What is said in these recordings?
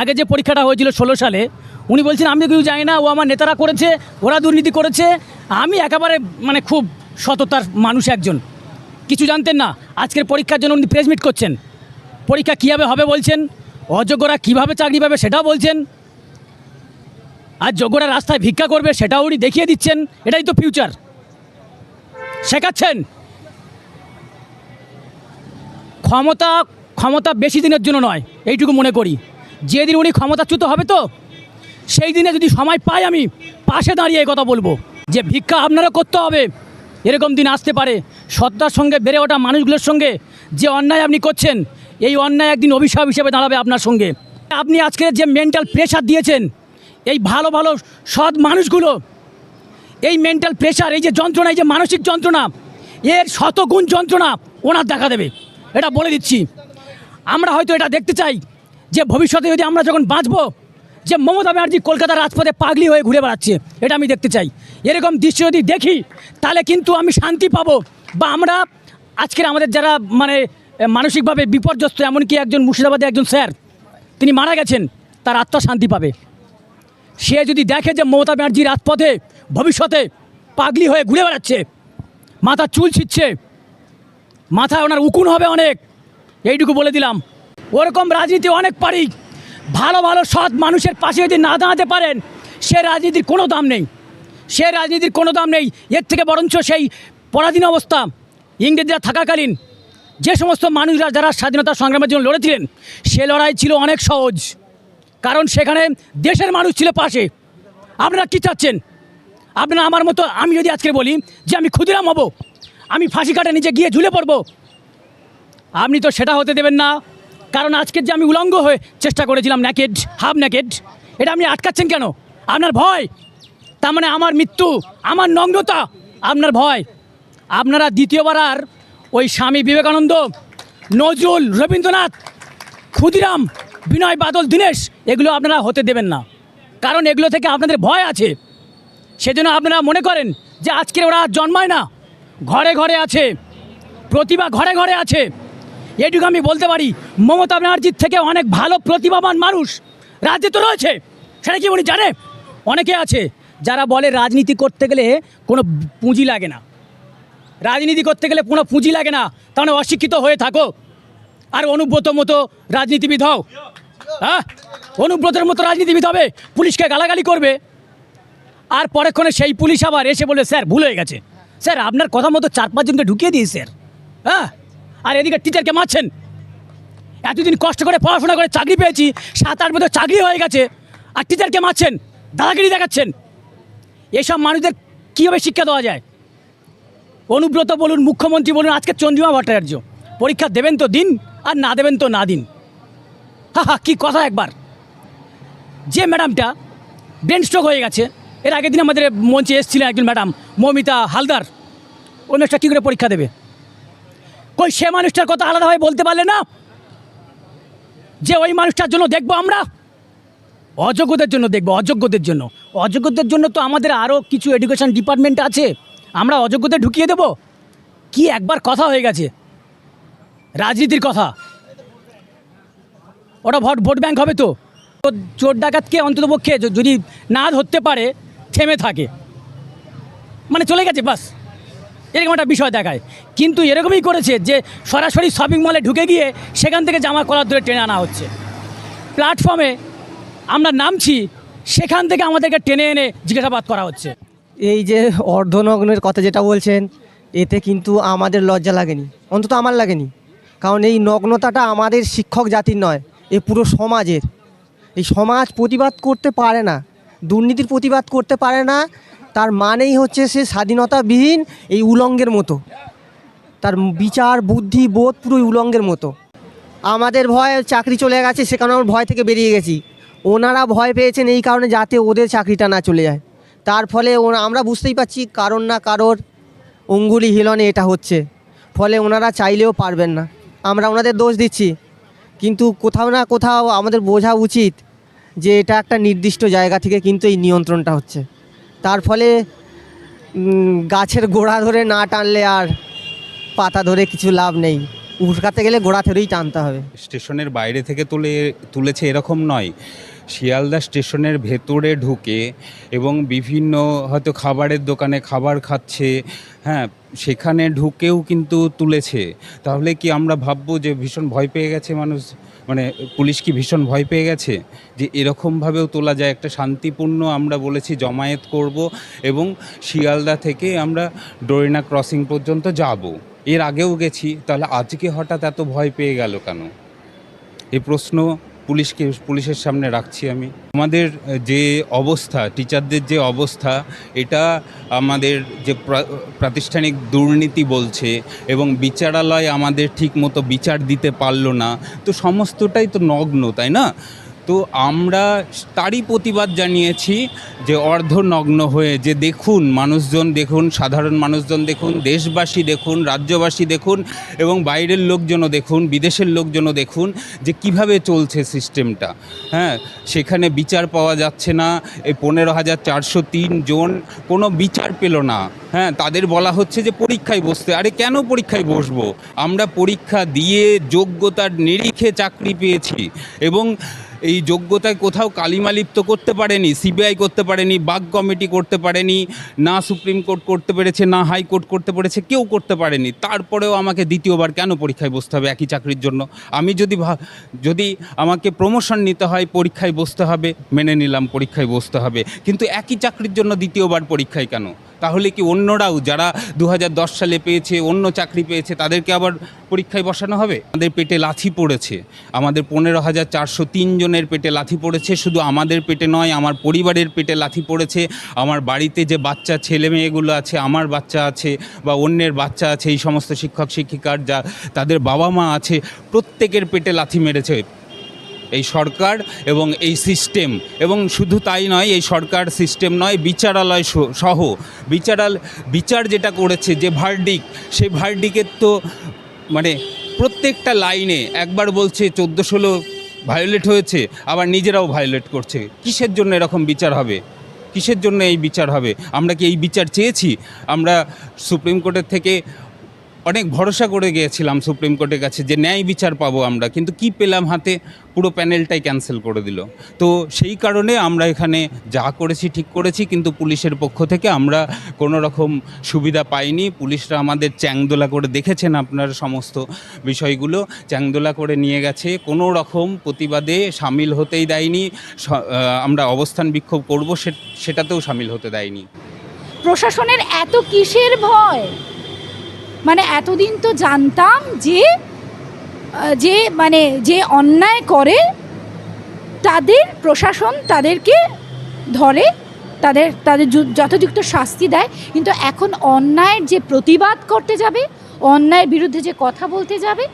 আগে যে পরীক্ষাটা হয়েছিল ষোলো সালে, উনি বলছেন, আমি কিছু জানি না, ও আমার নেতারা করেছে, ওরা দুর্নীতি করেছে। আমি একেবারে মানে খুব সততার মানুষ একজন। কিছু জানতেন না, আজকের পরীক্ষার জন্য উনি প্রেস মিট করছেন। পরীক্ষা কীভাবে হবে বলছেন, অযোগ্যরা কীভাবে চাকরি পাবে সেটাও বলছেন। আর যোগ্যরা রাস্তায় ভিক্ষা করবে সেটাও উনি দেখিয়ে দিচ্ছেন, এটাই তো ফিউচার শেখাচ্ছেন। ক্ষমতা ক্ষমতা বেশি দিনের জন্য নয়, এইটুকু মনে করি। যেদিন উনি ক্ষমতাচ্যুত হবে তো, সেই দিনে যদি সময় পাই আমি পাশে দাঁড়িয়ে এই কথা বলব। যে ভিক্ষা আপনারা করতে হবে, এরকম দিন আসতে পারে। সত্তার সঙ্গে বেড়ে ওঠা মানুষগুলোর সঙ্গে যে অন্যায় আপনি করছেন, এই অন্যায় একদিন অভিশাপ হিসেবে দাঁড়াবে আপনার সঙ্গে। আপনি আজকে যে মেন্টাল প্রেশার দিয়েছেন, এই ভালো ভালো, সৎ মানুষগুলো, এই মেন্টাল প্রেশার এই যে যন্ত্রণা, এই যে মানসিক যন্ত্রণা, এর শতগুণ যন্ত্রণা ওনার দেখা দেবে। এটা বলে দিচ্ছি। আমরা হয়তো এটা দেখতে চাই যে ভবিষ্যতে যদি আমরা যখন বাঁচবো, যে মমতা ব্যানার্জি কলকাতার রাজপথে পাগলি হয়ে ঘুরে বেড়াচ্ছে, এটা আমি দেখতে চাই। এরকম দৃশ্য যদি দেখি, তাহলে কিন্তু আমি শান্তি পাবো। বা আমরা, আজকের আমাদের যারা মানে মানসিকভাবে বিপর্যস্ত, এমনকি একজন মুর্শিদাবাদের একজন স্যার, তিনি মারা গেছেন, তার আত্মা শান্তি পাবে। সে যদি দেখে যে মমতা ব্যানার্জি রাজপথে, ভবিষ্যতে পাগলি হয়ে ঘুরে বেড়াচ্ছে, মাথা চুল ছিচ্ছে মাথায় ওনার উকুন হবে অনেক, এইটুকু বলে দিলাম। ওরকম রাজনীতি অনেক পারি। ভালো ভালো, সৎ মানুষের পাশে যদি না দাঁড়াতে পারেন, সে রাজনীতির কোনো দাম নেই। সে রাজনীতির কোনো দাম নেই। এর থেকে বরঞ্চ সেই পরাধীন অবস্থা ইংরেজরা থাকাকালীন যে সমস্ত মানুষরা যারা স্বাধীনতা সংগ্রামের জন্য লড়েছিলেন, সে লড়াই ছিল অনেক সহজ। কারণ সেখানে দেশের মানুষ ছিল পাশে। আপনারা কী চাচ্ছেন? আপনারা আমার মতো, আমি যদি আজকে বলি যে আমি ক্ষুদিরাম হব, আমি ফাঁসি কাটে নিচে গিয়ে ঝুলে পড়ব, আপনি তো সেটা হতে দেবেন না। কারণ আজকের যে আমি উলঙ্গ হয়ে চেষ্টা করেছিলাম ন্যাকেড হাফ ন্যাকেড এটা আপনি আটকাচ্ছেন কেন? আপনার ভয়। তার মানে আমার মৃত্যু, আমার নগ্নতা আপনার ভয়। আপনারা দ্বিতীয়বার আর ওই স্বামী বিবেকানন্দ, নজরুল রবীন্দ্রনাথ, ক্ষুদিরাম, বিনয় বাদল, দীনেশ, এগুলো আপনারা হতে দেবেন না। কারণ এগুলো থেকে আপনাদের ভয় আছে। সেজন্য আপনারা মনে করেন যে আজকের ওরা জন্মায় না। ঘরে ঘরে আছে। প্রতিভা ঘরে ঘরে আছে। এটুকু আমি বলতে পারি, মমতা ব্যানার্জির থেকে অনেক ভালো প্রতিভাবান মানুষ রাজ্যে তো রয়েছে। সেটা কি উনি জানে? অনেকে আছে যারা বলে রাজনীতি করতে গেলে কোনো পুঁজি লাগে না। রাজনীতি করতে গেলে কোনো পুঁজি লাগে না তাহলে অশিক্ষিত হয়ে থাকো। আর অনুব্রত মতো রাজনীতিবিদ হও। হ্যাঁ? অনুব্রতের মতো রাজনীতিবিদ হবে, পুলিশকে গালাগালি করবে। আর পরেক্ষণে সেই পুলিশ আবার এসে বলে স্যার, ভুল হয়ে গেছে। স্যার, আপনার কথা মতো চার পাঁচজনকে ঢুকিয়ে দিই, স্যার। হ্যাঁ? আর এদিকে টিচারকে মারছেন। এতদিন কষ্ট করে পড়াশোনা করে চাকরি পেয়েছি, সাত আট বছর চাকরি হয়ে গেছে, আর টিচারকে মারছেন, দাদাগিরি দেখাচ্ছেন। এসব মানুষদের কীভাবে শিক্ষা দেওয়া যায়? অনুব্রত বলুন, মুখ্যমন্ত্রী বলুন, আজকে চন্দ্রিমা ভট্টাচার্য, পরীক্ষা দেবেন তো দিন, আর না দেবেন তো না দিন। হা হা, কী কথা একবার। যে ম্যাডামটা ব্রেন স্ট্রোক হয়ে গেছে, এর আগের দিন আমাদের মঞ্চে এসেছিলেন একজন ম্যাডাম, মমিতা হালদার ওই মানুষটা কী করে পরীক্ষা দেবে? কই সে মানুষটার কথা আলাদাভাবে বলতে পারলে না? যে ওই মানুষটার জন্য দেখব আমরা? অযোগ্যদের জন্য দেখব, অযোগ্যদের জন্য। অযোগ্যদের জন্য তো আমাদের আরও কিছু এডুকেশন ডিপার্টমেন্ট আছে। আমরা অযোগ্যদের ঢুকিয়ে দেব? কি একবার কথা হয়ে গেছে? রাজনীতির কথা। ওটা ভোট ভোট ব্যাঙ্ক হবে তো। চোর ডাকাতকে অন্ততপক্ষে যদি না ধরতে পারে, থেমে থাকে। মানে চলে গেছে, বাস। এরকম একটা বিষয় দেখায়। কিন্তু এরকমই করেছে যে সরাসরি শপিং মলে ঢুকে গিয়ে সেখান থেকে জামা কলার ধরে টেনে আনা হচ্ছে। প্ল্যাটফর্মে আমরা নামছি, সেখান থেকে আমাদেরকে টেনে এনে জিজ্ঞাসাবাদ করা হচ্ছে। এই যে অর্ধনগ্নের কথা যেটা বলছেন, এতে কিন্তু আমাদের লজ্জা লাগেনি, অন্তত আমার লাগেনি। কারণ এই নগ্নতাটা আমাদের শিক্ষক জাতির নয়, এ পুরো সমাজের। এই সমাজ প্রতিবাদ করতে পারে না, দুর্নীতির প্রতিবাদ করতে পারে না তার মানেই হচ্ছে সে স্বাধীনতাবিহীন এই উলঙ্গের মতো। তার বিচার, বুদ্ধি, বোধ পুরো উলঙ্গের মতো। আমাদের ভয় চাকরি চলে গেছে, সে কারণে আমরা ভয় থেকে বেরিয়ে গেছি। ওনারা ভয় পেয়েছেন এই কারণে যাতে ওদের চাকরিটা না চলে যায়। তার ফলে ওনা- আমরা বুঝতেই পারছি কারোর না কারোর অঙ্গুলি হিলনে এটা হচ্ছে। ফলে ওনারা চাইলেও পারবেন না। আমরা ওনাদের দোষ দিচ্ছি। কিন্তু কোথাও না কোথাও আমাদের বোঝা উচিত যে এটা একটা নির্দিষ্ট জায়গা থেকে কিন্তু এই নিয়ন্ত্রণটা হচ্ছে। তার ফলে গাছের গোড়া ধরে না টানলে আর পাতা ধরে কিছু লাভ নেই। উঠকাতে গেলে গোড়া ধরেই টানতে হবে। স্টেশনের বাইরে থেকে তুলে, তুলেছে এরকম নয়। শিয়ালদা স্টেশনের ভেতরে ঢুকে এবং বিভিন্ন হয়তো খাবারের দোকানে খাবার খাচ্ছে হ্যাঁ সেখানে ঢুকেও কিন্তু তুলেছে। তাহলে কি আমরা ভাববো যে ভীষণ ভয় পেয়ে গেছে মানুষ? মানে পুলিশ কি ভীষণ ভয় পেয়ে গেছে? যে এরকমভাবেও তোলা যায়। একটা শান্তিপূর্ণ আমরা বলেছি জমায়েত করব এবং শিয়ালদা থেকে আমরা ডোরিনা ক্রসিং পর্যন্ত যাব। এর আগেও গেছি। তাহলে আজকে হঠাৎ এত ভয় পেয়ে গেল কেন? এই প্রশ্ন পুলিশকে, পুলিশের সামনে রাখছি আমি। আমাদের যে অবস্থা টিচারদের যে অবস্থা, এটা আমাদের যে প্রাতিষ্ঠানিক দুর্নীতি বলছে এবং বিচারালয় আমাদের ঠিক মতো বিচার দিতে পারল না, তো সমস্তটাই তো নগ্ন, তাই না? তো আমরা তারই প্রতিবাদ জানিয়েছি যে অর্ধনগ্ন হয়ে যে দেখুন, মানুষজন দেখুন, সাধারণ মানুষজন দেখুন, দেশবাসী দেখুন, রাজ্যবাসী দেখুন এবং বাইরের লোকজনও দেখুন, বিদেশের লোকজনও দেখুন যে কীভাবে চলছে সিস্টেমটা। হ্যাঁ সেখানে বিচার পাওয়া যাচ্ছে না, এই পনেরো হাজার চারশো তিন জন কোনো বিচার পেল না। হ্যাঁ তাদের বলা হচ্ছে যে পরীক্ষায় বসতে। আরে কেন পরীক্ষায় বসবো? আমরা পরীক্ষা দিয়ে যোগ্যতার নিরিখে চাকরি পেয়েছি এবং এই যোগ্যতায় কোথাও কালিমালিপ্ত করতে পারেনি, সিবিআই করতে পারেনি বাগ কমিটি করতে পারেনি, না সুপ্রিম কোর্ট করতে পেরেছে, না হাইকোর্ট করতে পেরেছে, কেউ করতে পারেনি। তারপরেও আমাকে দ্বিতীয়বার কেন পরীক্ষায় বসতে হবে একই চাকরির জন্য? আমি যদি যদি আমাকে প্রমোশন নিতে হয়, পরীক্ষায় বসতে হবে, মেনে নিলাম, পরীক্ষায় বসতে হবে। কিন্তু একই চাকরির জন্য দ্বিতীয়বার পরীক্ষায় কেন? তাহলে কি অন্যরাও যারা দু হাজার দশ সালে পেয়েছে, অন্য চাকরি পেয়েছে, তাদেরকে আবার পরীক্ষায় বসানো হবে? আমাদের পেটে লাথি পড়েছে। আমাদের পনেরো হাজার চারশো তিন জনের পেটে লাথি পড়েছে, শুধু আমাদের পেটে নয়, আমার পরিবারের পেটে লাথি পড়েছে, আমার বাড়িতে যে বাচ্চা, ছেলে মেয়েগুলো আছে, আমার বাচ্চা আছে বা অন্যের বাচ্চা আছে, এই সমস্ত শিক্ষক, শিক্ষিকার যা, তাদের বাবা মা আছে, প্রত্যেকের পেটে লাথি মেরেছে। এই সরকার এবং এই সিস্টেম, এবং শুধু তাই নয়, এই সরকার সিস্টেম নয়, বিচারালয় সহ বিচারাল, বিচার যেটা করেছে, যে ভার্ডিক, সেই ভার্ডিকের তো মানে প্রত্যেকটা লাইনে একবার বলছে, চোদ্দ ষোলো ভায়োলেট হয়েছে, আবার নিজেরাও ভায়োলেট করছে। কিসের জন্য এরকম বিচার হবে? কিসের জন্য এই বিচার হবে? আমরা কি এই বিচার চেয়েছি? আমরা সুপ্রিম কোর্টের থেকে অনেক ভরসা করে গিয়েছিলাম সুপ্রিম কোর্টের কাছে যে ন্যায় বিচার পাবো আমরা, কিন্তু কি পেলাম হাতে? পুরো প্যানেলটাই ক্যান্সেল করে দিল। তো সেই কারণে আমরা এখানে যা করেছি ঠিক করেছি, কিন্তু পুলিশের পক্ষ থেকে আমরা কোনো রকম সুবিধা পাইনি। পুলিশরা আমাদের চ্যাংদোলা করে দেখেছেন আপনার সমস্ত বিষয়গুলো। চ্যাংদোলা করে নিয়ে গেছে। কোনো রকম প্রতিবাদে সামিল হতেই দেয়নি। আমরা অবস্থান বিক্ষোভ করব সেটাতেও সামিল হতে দেয়নি। প্রশাসনের এত কিসের ভয়? মানে এতদিন তো জানতাম যে যে মানে যে অন্যায় করে, তাদের প্রশাসন তাদেরকে ধরে, তাদের তাদের যথাযুক্ত শাস্তি দেয়। কিন্তু এখন অন্যায়ের যে প্রতিবাদ করতে যাবে, অন্যায়ের বিরুদ্ধে যে কথা বলতে যাবে,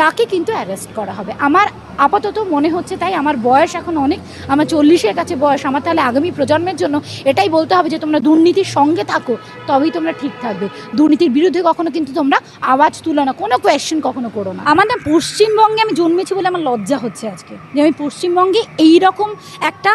তাকে কিন্তু অ্যারেস্ট করা হবে। আমার আপাতত মনে হচ্ছে তাই আমার বয়স এখন অনেক, আমার চল্লিশের কাছে বয়স, আমার তাহলে আগামী প্রজন্মের জন্য এটাই বলতে হবে যে তোমরা দুর্নীতির সঙ্গে থাকো, তবেই তোমরা ঠিক থাকবে। দুর্নীতির বিরুদ্ধে কখনো কিন্তু তোমরা আওয়াজ তুলো না, কোনো কোয়েশ্চেন কখনো করো না। আমার না পশ্চিমবঙ্গে আমি জন্মেছি বলে আমার লজ্জা হচ্ছে আজকে, যে আমি পশ্চিমবঙ্গে এই রকম একটা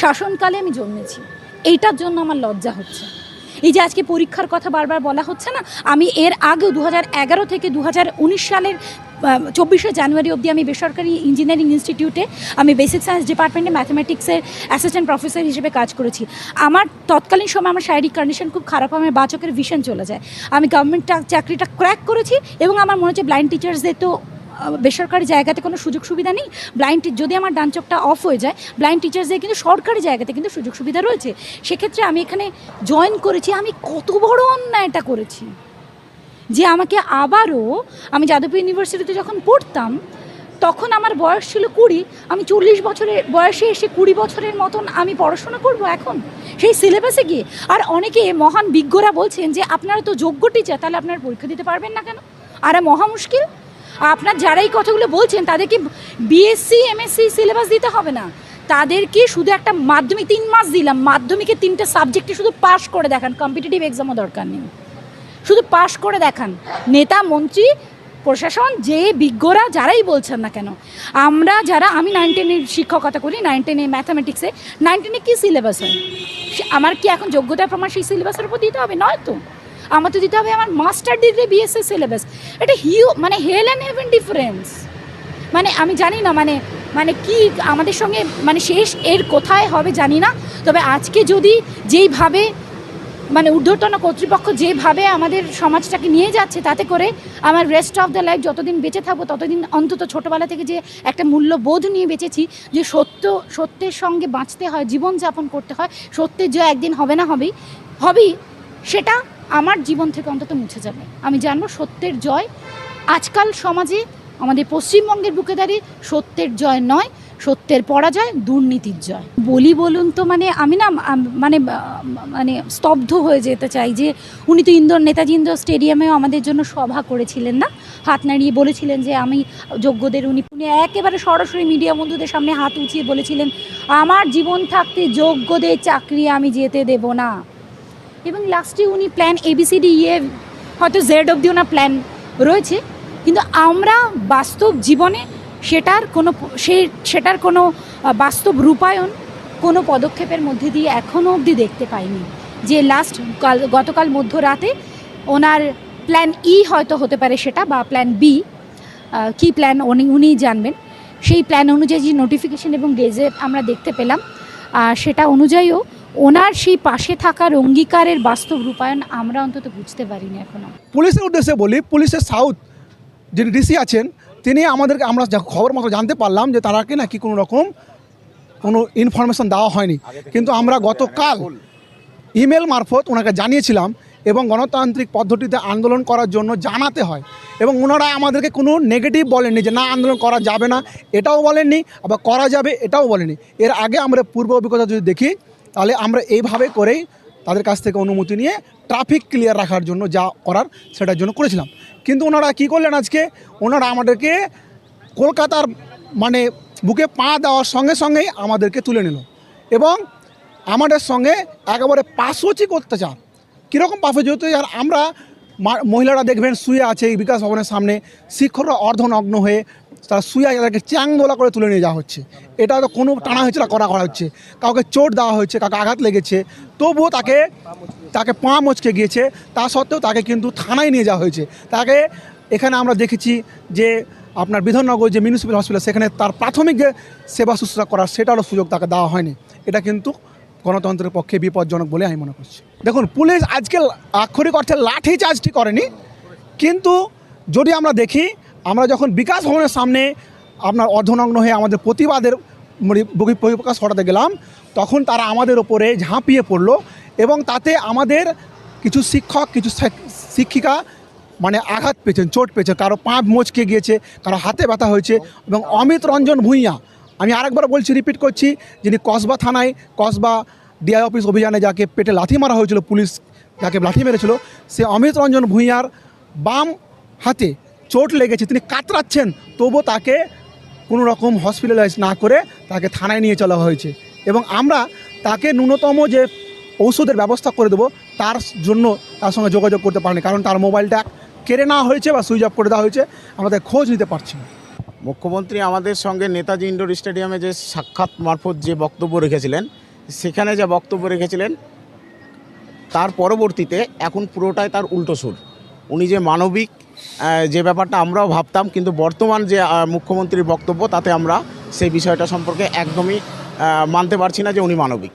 শাসনকালে আমি জন্মেছি, এইটার জন্য আমার লজ্জা হচ্ছে। এই যে আজকে পরীক্ষার কথা বারবার বলা হচ্ছে না, আমি এর আগেও দু থেকে দু হাজার উনিশ সালের চব্বিশে জানুয়ারি অবধি আমি বেসরকারি ইঞ্জিনিয়ারিং ইনস্টিটিউটে আমি বেসিক সায়েন্স ডিপার্টমেন্টে ম্যাথমেটিক্সের অ্যাসিস্ট্যান্ট প্রফেসর হিসেবে কাজ করেছি। আমার তৎকালীন সময় আমার শারীরিক কন্ডিশন খুব খারাপ, আমার বাচকের ভিশন চলে যায়। আমি গভর্নমেন্ট চাকরিটা ক্র্যাক করেছি এবং আমার মনে হচ্ছে ব্লাইন্ড টিচার্সদের তো বেসরকারি জায়গাতে কোনো সুযোগ সুবিধা নেই? ব্লাইন্ড যদি আমার ডান চোখটা অফ হয়ে যায় ব্লাইন্ড টিচার্সদের কিন্তু সরকারি জায়গাতে কিন্তু সুযোগ সুবিধা রয়েছে। সেক্ষেত্রে আমি এখানে জয়েন করেছি, আমি কত বড় অন্যায়টা করেছি। যে আমাকে আবারও আমি যাদবপুর ইউনিভার্সিটিতে যখন পড়তাম, তখন আমার বয়স ছিল কুড়ি, আমি চল্লিশ বছরের বয়সে এসে কুড়ি বছরের মতন আমি পড়াশোনা করব এখন? সেই সিলেবাসে গিয়ে, আর অনেকে মহান বিজ্ঞরা বলছেন যে, আপনারা তো যোগ্য টিচার তাহলে আপনারা পরীক্ষা দিতে পারবেন না কেন? আর মহা মুশকিল। আপনার যারা এই কথাগুলো বলছেন, তাদেরকে বিএসসি এমএসসি সিলেবাস দিতে হবে না। তাদেরকে শুধু একটা মাধ্যমিক, তিন মাস দিলাম মাধ্যমিকে তিনটে সাবজেক্টে শুধু পাশ করে দেখান কম্পিটিটিভ এক্সামও দরকার নেই। শুধু পাশ করে দেখান। নেতা, মন্ত্রী, প্রশাসন, যে বিজ্ঞরা যারাই বলছেন না কেন, আমরা যারা, আমি নাইন টেনের শিক্ষকতা করি নাইন টেনে ম্যাথামেটিক্সে নাইন টেনে কী সিলেবাস হয়? আমার কি এখন যোগ্যতার প্রমাণ সেই সিলেবাসের উপর দিতে হবে? নয় তো। আমার তো দিতে হবে আমার মাস্টার ডিগ্রি বিএসসি সিলেবাস এটা হিউ মানে হেল অ্যান্ড হেভেন ডিফারেন্স মানে আমি জানি না মানে মানে কি আমাদের সঙ্গে মানে শেষ এর কোথায় হবে জানি না। তবে আজকে যদি যেইভাবে মানে ঊর্ধ্বতন কর্তৃপক্ষ যেভাবে আমাদের সমাজটাকে নিয়ে যাচ্ছে তাতে করে আমার রেস্ট অফ দ্য লাইফ যতদিন বেঁচে থাকব, ততদিন অন্তত ছোটোবেলা থেকে যে একটা মূল্যবোধ নিয়ে বেঁচেছি, যে সত্য, সত্যের সঙ্গে বাঁচতে হয়, জীবনযাপন করতে হয়, সত্যের যে একদিন হবে না হবেই হবেই, সেটা আমার জীবন থেকে অন্তত মুছে যাবে। আমি জানব সত্যের জয়। আজকাল সমাজে আমাদের পশ্চিমবঙ্গের বুকে দাঁড়িয়ে সত্যের জয় নয়, সত্যের পরাজয়, দুর্নীতির জয়। বলি বলুন তো মানে আমি না মানে মানে স্তব্ধ হয়ে যেতে চাই যে উনি তো ইন্দোর নেতাজি ইন্দোর স্টেডিয়ামেও আমাদের জন্য সভা করেছিলেন না? হাত নাড়িয়ে বলেছিলেন যে আমি যোগ্যদের, উনি উনি একেবারে সরাসরি মিডিয়া বন্ধুদের সামনে হাত উঁচিয়ে বলেছিলেন, আমার জীবন থাকতে যোগ্যদের চাকরি আমি যেতে দেব না। এবং লাস্টে উনি প্ল্যান এবিসিডি ইয়ে হয়তো জেড অব্দি ওনার প্ল্যান রয়েছে। কিন্তু আমরা বাস্তব জীবনে সেটার কোনো সে, সেটার কোনো বাস্তব রূপায়ণ কোনো পদক্ষেপের মধ্যে দিয়ে এখনও অবধি দেখতে পাইনি। যে লাস্ট কাল, গতকাল মধ্যরাতে ওনার প্ল্যান ই হয়তো হতে পারে সেটা বা প্ল্যান বি কী প্ল্যান উনি উনিই জানবেন। সেই প্ল্যান অনুযায়ী যে নোটিফিকেশন এবং গেজেট আমরা দেখতে পেলাম সেটা অনুযায়ীও ওনার সেই পাশে থাকার অঙ্গীকারের বাস্তব রূপায়ণ আমরা অন্তত বুঝতে পারিনি এখনও পুলিশের উদ্দেশ্যে বলি, পুলিশের সাউথ যিনি ডিসি আছেন, তিনি আমাদেরকে, আমরা খবর মতো জানতে পারলাম যে তারাকে নাকি কোনো রকম কোনো ইনফরমেশন দেওয়া হয়নি। কিন্তু আমরা গতকাল ইমেল মারফত ওনাকে জানিয়েছিলাম এবং গণতান্ত্রিক পদ্ধতিতে আন্দোলন করার জন্য জানাতে হয় এবং ওনারা আমাদেরকে কোনো নেগেটিভ বলেননি যে না, আন্দোলন করা যাবে না, এটাও বলেননি, আবার করা যাবে, এটাও বলেনি এর আগে আমরা পূর্ব অভিজ্ঞতা যদি দেখি তাহলে আমরা এইভাবে করেই তাদের কাছ থেকে অনুমতি নিয়ে ট্রাফিক ক্লিয়ার রাখার জন্য যা করার সেটার জন্য করেছিলাম। কিন্তু ওনারা কি করলেন আজকে? ওনারা আমাদেরকে কলকাতার মানে বুকে পা দেওয়ার সঙ্গে সঙ্গেই আমাদেরকে তুলে নিল এবং আমাদের সঙ্গে একেবারে পাশোচি করতে চান। কীরকম পাশে যেহেতু আর আমরা মহিলারা দেখবেন শুয়ে আছে এই বিকাশ ভবনের সামনে, শিক্ষকরা অর্ধনগ্ন হয়ে তারা শুয়ে আছে, তাদেরকে চ্যাংদোলা করে তুলে নিয়ে যাওয়া হচ্ছে। এটা তো কোনো টানা হয়েছে না, করা করা হচ্ছে। কাউকে চোট দেওয়া হয়েছে, কাউকে আঘাত লেগেছে, তবুও তাকে তাকে পা মচকে গিয়েছে। তা সত্ত্বেও তাকে কিন্তু থানায় নিয়ে যাওয়া হয়েছে। তাকে এখানে আমরা দেখেছি যে আপনার বিধাননগর যে মিউনিসিপ্যাল হসপিটাল সেখানে তার প্রাথমিক যে সেবা শুশ্রূষা করার সেটারও সুযোগ তাকে দেওয়া হয়নি। এটা কিন্তু গণতন্ত্রের পক্ষে বিপজ্জনক বলে আমি মনে করছি। দেখুন, পুলিশ আজকে আক্ষরিক অর্থে লাঠি চার্জটি করেনি। কিন্তু যদি আমরা দেখি আমরা যখন বিকাশ ভবনের সামনে আপনার অর্ধনগ্ন হয়ে আমাদের প্রতিবাদের বহি- বহিঃপ্রকাশ ঘটাতে গেলাম, তখন তারা আমাদের ওপরে ঝাঁপিয়ে পড়ল এবং তাতে আমাদের কিছু শিক্ষক, কিছু শিক্ষিকা মানে আঘাত পেয়েছেন, চোট পেয়েছেন। কারও পা মোচকে গিয়েছে, কারও হাতে ব্যথা হয়েছে এবং অমিত রঞ্জন ভূঁইয়া। আমি আরেকবার বলছি, রিপিট করছি, যিনি কসবা থানায়, কসবা ডিআই অফিস অভিযানে যাকে পেটে লাথি মারা হয়েছিল, পুলিশ যাকে লাথি মেরেছিল, সে অমিত রঞ্জন ভূঁইয়ার বাম হাতে চোট লেগেছে, তিনি কাতরাচ্ছেন, তবুও তাকে কোনো রকম হসপিটালাইজ না করে তাকে থানায় নিয়ে চলা হয়েছে। এবং আমরা তাকে ন্যূনতম যে ঔষধের ব্যবস্থা করে দেবো, তার জন্য তার সঙ্গে যোগাযোগ করতে পারিনি, কারণ তার মোবাইলটা কেড়ে নেওয়া হয়েছে বা সুইচ অফ করে দেওয়া হয়েছে আমাদের খোঁজ নিতে পারছি না। মুখ্যমন্ত্রী আমাদের সঙ্গে নেতাজি ইন্ডোর স্টেডিয়ামে যে সাক্ষাৎ মারফত যে বক্তব্য রেখেছিলেন, সেখানে যে বক্তব্য রেখেছিলেন, তার পরবর্তীতে এখন পুরোটাই তার উল্টো সুর। উনি যে মানবিক যে ব্যাপারটা আমরাও ভাবতাম, কিন্তু বর্তমান যে মুখ্যমন্ত্রীর বক্তব্য, তাতে আমরা সেই বিষয়টা সম্পর্কে একদমই মানতে পারছি না যে উনি মানবিক।